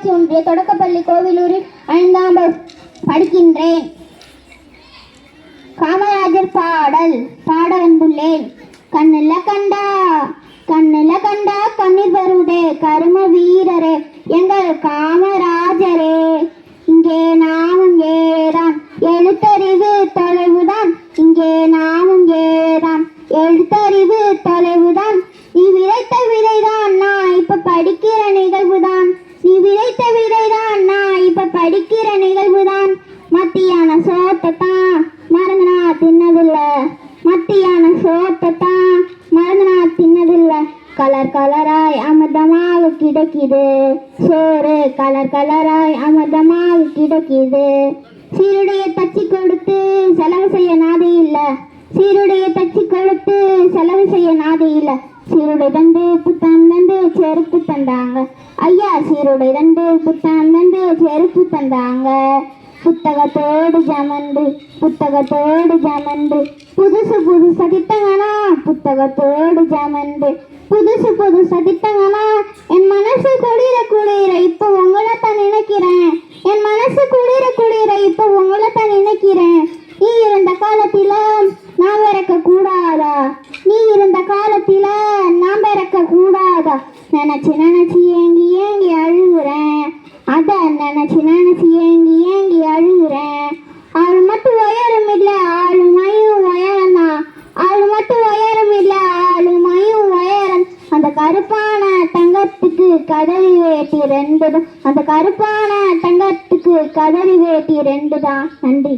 ஊராட்சி ஒன்றிய தொடக்கப்பள்ளி கோவிலூரில் ஐந்தாம் படிக்கின்றேன். காமராஜர் பாடல் பாட வந்துள்ளேன் கண்ணில கண்டா கண்ணில கண்டா கண்ணீர் வருதே கரும வீரரே எங்கள் காமராஜரே. இங்கே நாமும் ஏறான் எழுத்தறிவு தொலைவுதான். இங்கே நாமும் ஏறான் எழுத்தறிவு தொலைவுதான் நீ விதைத்த விதைதான் நான் இப்ப படிக்கிற நிகழ்வுதான் நீ விதைத்த விதைதான் நான் இப்ப படிக்கிற நிகழ்வுதான். மத்தியான சோத்தை தான் மருந்தனா தின்னதில்லை. தின்னதில்ல மத்தியான சோத்தை தான் மருந்தனா தின்னதில்லை. கலர் கலராய் அமிர்தமாக கிடைக்குது. சோறு கலர் கலராய் அமிர்தமாக கிடைக்குது. சீருடைய தச்சு கொடுத்து செலவு செய்ய நாதி இல்லை. சீருடைய தச்சு கொடுத்து செலவு செய்ய நாதி இல்லை. சீருடை தண்டு புத்தான் தண்டு செருப்பு தந்தாங்க. ஐயா சீருடை தண்டு புத்தம் தண்டு செருப்பு தந்தாங்க. புத்தகத்தோடு ஜமந்து புத்தகத்தோடு ஜமந்து புதுசு புதுசு திட்டங்களா? புத்தகத்தோடு ஜமந்து புதுசு புதுசு திட்டங்களா? என் மனசு குளிர குளிர இப்போ உங்களை தான் நினைக்கிறேன். என் மனசு குளிர குளிர இப்போ உங்களை தான் நினைக்கிறேன். நீ இருந்த காலத்தில நான் இறக்க கூடாதா நீ இருந்த காலத்தில நினைச்சு நினைச்சு ஏங்கி ஏங்கி அழுகுறேன் அதை நினைச்சு நினைச்சு ஏங்கி ஏங்கி அழுகுறேன் அவள் மட்டும் உயரம் இல்லை ஆளு மயும் உயரம் தான். அவள் மட்டும் உயரம் இல்லை ஆளு மயும் உயரம். அந்த கருப்பான தங்கத்துக்கு கதறி வேட்டி ரெண்டு தான். அந்த கருப்பான தங்கத்துக்கு கதறி வேட்டி ரெண்டு தான். நன்றி.